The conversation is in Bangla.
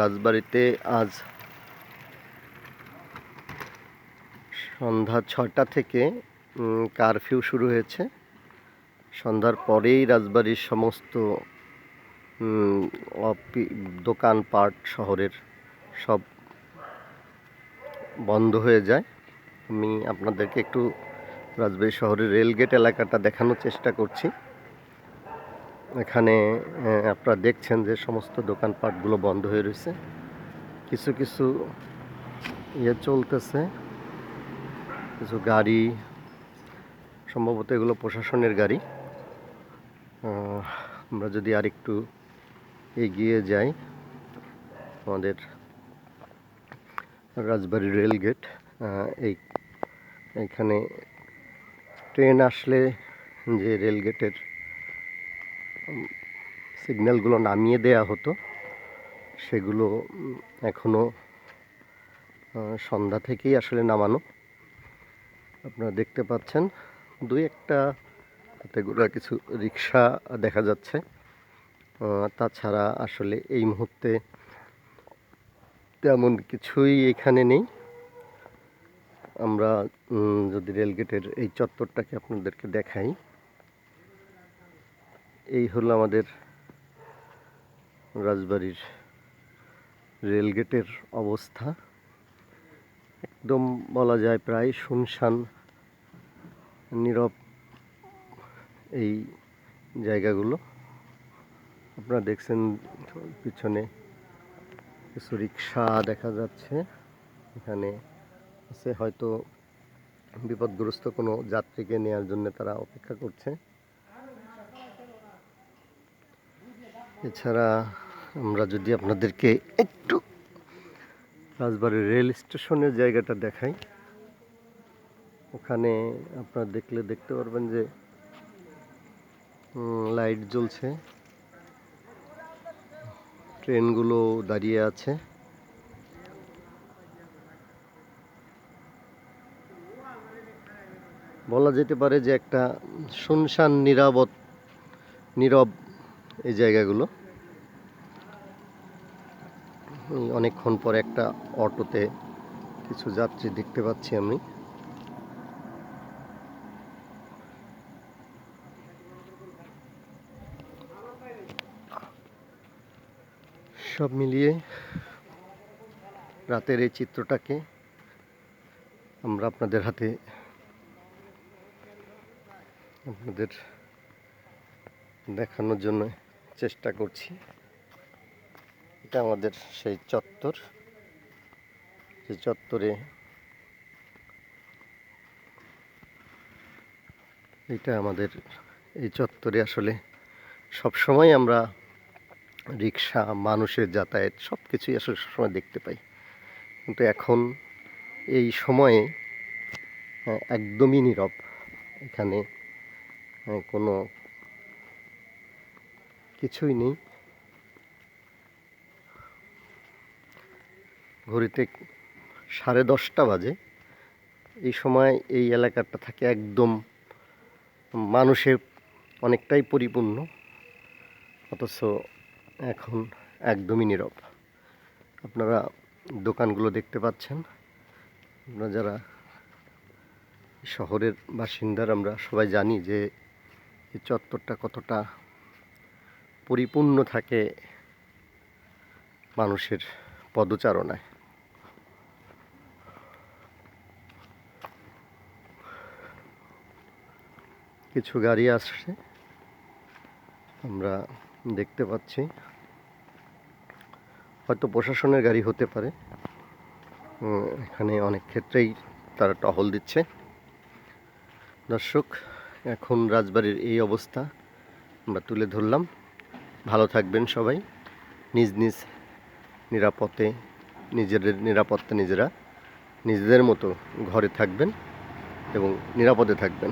রাজবাড়িতে আজ সন্ধ্যা ছটা থেকে কারফিউ শুরু হয়েছে। সন্ধ্যার পরেই রাজবাড়ির সমস্ত দোকানপাট শহরের সব বন্ধ হয়ে যায়। আমি আপনাদেরকে একটু রাজবাড়ি শহরের রেলগেট এলাকাটা দেখানোর চেষ্টা করছি। এখানে আপনারা দেখছেন যে সমস্ত দোকানপাটগুলো বন্ধ হয়ে রয়েছে। কিছু কিছু ইয়ে চলতেছে। কিছু গাড়ি, সম্ভবত এগুলো প্রশাসনের গাড়ি। আমরা যদি আরেকটু এগিয়ে যাই, আমাদের রাজবাড়ি রেলগেট এই, এখানে ট্রেন আসলে যে রেলগেটের সিগন্যালগুলো নামিয়ে দেয়া হতো। সেগুলো এখনও সন্ধ্যা থেকেই আসলে নামানো। আপনারা দেখতে পাচ্ছেন, দুই একটা, হাতে গোড়া কিছু রিক্সা দেখা যাচ্ছে। তাছাড়া আসলে এই মুহূর্তে তেমন কিছুই এখানে নেই। আমরা যদি রেলগেটের এই চত্বরটাকে আপনাদেরকে দেখাই। এই হলো আমাদের রাজবাড়ির রেলগেটের অবস্থা। একদম বলা যায় প্রায় শুনশান, নীরব এই জায়গাগুলো। আপনারা দেখছেন পিছনে কিছু রিক্সা দেখা যাচ্ছে। এখানে আছে হয়তো বিপদগ্রস্ত কোনো যাত্রীকে নেওয়ার জন্য তারা অপেক্ষা করছে। এছাড়া আমরা যদি আপনাদেরকে একটু রাজবাড়ির রেল স্টেশনের জায়গাটা দেখাই, ওখানে আপনারা দেখলে দেখতে পারবেন যে লাইট জ্বলছে। ট্রেনগুলো দাঁড়িয়ে আছে। বলা যেতে পারে যে একটা শুনশান নিরাপদ, নীরব এই জায়গাগুলো। অনেকক্ষণ পরে একটা অটোতে কিছু যাত্রী দেখতে পাচ্ছি আমি। সব মিলিয়ে রাতের এই চিত্রটাকে আমরা আপনাদের হাতে আপনাদের দেখানোর জন্য চেষ্টা করছি। এটা আমাদের সেই চত্বর। সেই চত্বরে এটা আমাদের এই চত্বরে আসলে সব সময় আমরা রিক্সা মানুষের যাতায়াত সব কিছুই আসলে সবসময় দেখতে পাই। কিন্তু এখন এই সময়ে একদমই নীরব। এখানে আহ, কোনো কিছুই নেই। ঘড়িতে সাড়ে দশটা বাজে। এই সময় এই এলাকাটা থাকে একদম মানুষে অনেকটাই পরিপূর্ণ, অথচ এখন একদমই নীরব। আপনারা দোকানগুলো দেখতে পাচ্ছেন। আপনারা যারা শহরের বাসিন্দার, আমরা সবাই জানি যে এই চত্বরটা কতটা পরিপূর্ণ থাকে মানুষের পদচারণায়। কিছু গাড়ি আসছে। আমরা দেখতে পাচ্ছি। হয়তো প্রশাসনের গাড়ি হতে পারে। এখানে অনেক ক্ষেত্রেই তারা টহল দিচ্ছে। দর্শক, এখন রাজবাড়ির এই অবস্থা আমরা তুলে ধরলাম। ভালো থাকবেন সবাই। নিজ নিজ নিরাপদে নিজেদের নিরাপত্তা নিজেরা নিজেদের মতো ঘরে থাকবেন এবং নিরাপদে থাকবেন।